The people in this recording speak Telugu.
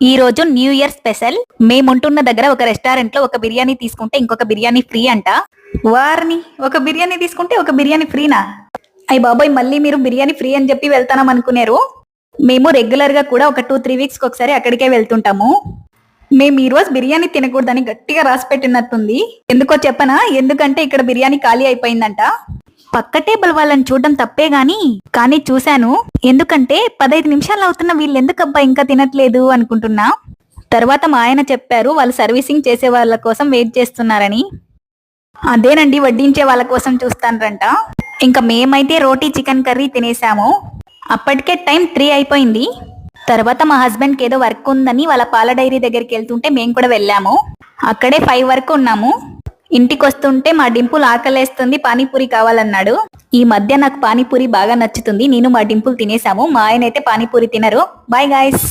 ఈ రోజు న్యూ ఇయర్ స్పెషల్. మేముంటున్న దగ్గర ఒక రెస్టారెంట్లో ఒక బిర్యానీ తీసుకుంటే ఇంకొక బిర్యానీ ఫ్రీ అంట. వారిని ఒక బిర్యానీ తీసుకుంటే ఒక బిర్యానీ ఫ్రీనా? అయ్య బాబాయ్ మళ్ళీ మీరు బిర్యానీ ఫ్రీ అని చెప్పి వెళ్తానం అనుకున్నారు మేము రెగ్యులర్గా కూడా ఒక టూ త్రీ వీక్స్ ఒకసారి అక్కడికే వెళ్తుంటాము. మేము ఈ రోజు బిర్యానీ తినకూడదని గట్టిగా రాసి పెట్టినట్టుంది. ఎందుకో చెప్పనా? ఎందుకంటే ఇక్కడ బిర్యానీ ఖాళీ అయిపోయిందంట. పక్క టేబుల్ వాళ్ళని చూడడం తప్పే గాని కానీ చూశాను. ఎందుకంటే పదహైదు నిమిషాలు అవుతున్న వీళ్ళు ఎందుకబ్బా ఇంకా తినట్లేదు అనుకుంటున్నా. తర్వాత మా ఆయన చెప్పారు వాళ్ళు సర్వీసింగ్ చేసే వాళ్ళ కోసం వెయిట్ చేస్తున్నారని. అదేనండి వడ్డించే వాళ్ళ కోసం చూస్తానంట ఇంకా మేమైతే రోటీ చికెన్ కర్రీ తినేసాము అప్పటికే టైం త్రీ అయిపోయింది. తర్వాత మా హస్బెండ్కి ఏదో వర్క్ ఉందని వాళ్ళ పాల డైరీ దగ్గరికి వెళ్తుంటే మేము కూడా వెళ్ళాము. అక్కడే ఫైవ్ వరకు ఉన్నాము. ఇంటికి వస్తుంటే మా డింపుల్ ఆకలేస్తుంది పానీపూరి కావాలన్నాడు. ఈ మధ్య నాకు పానీపూరి బాగా నచ్చుతుంది నేను మా డింపుల్ తినేసాము. మా ఆయన అయితే పానీపూరి తినరు. Bye guys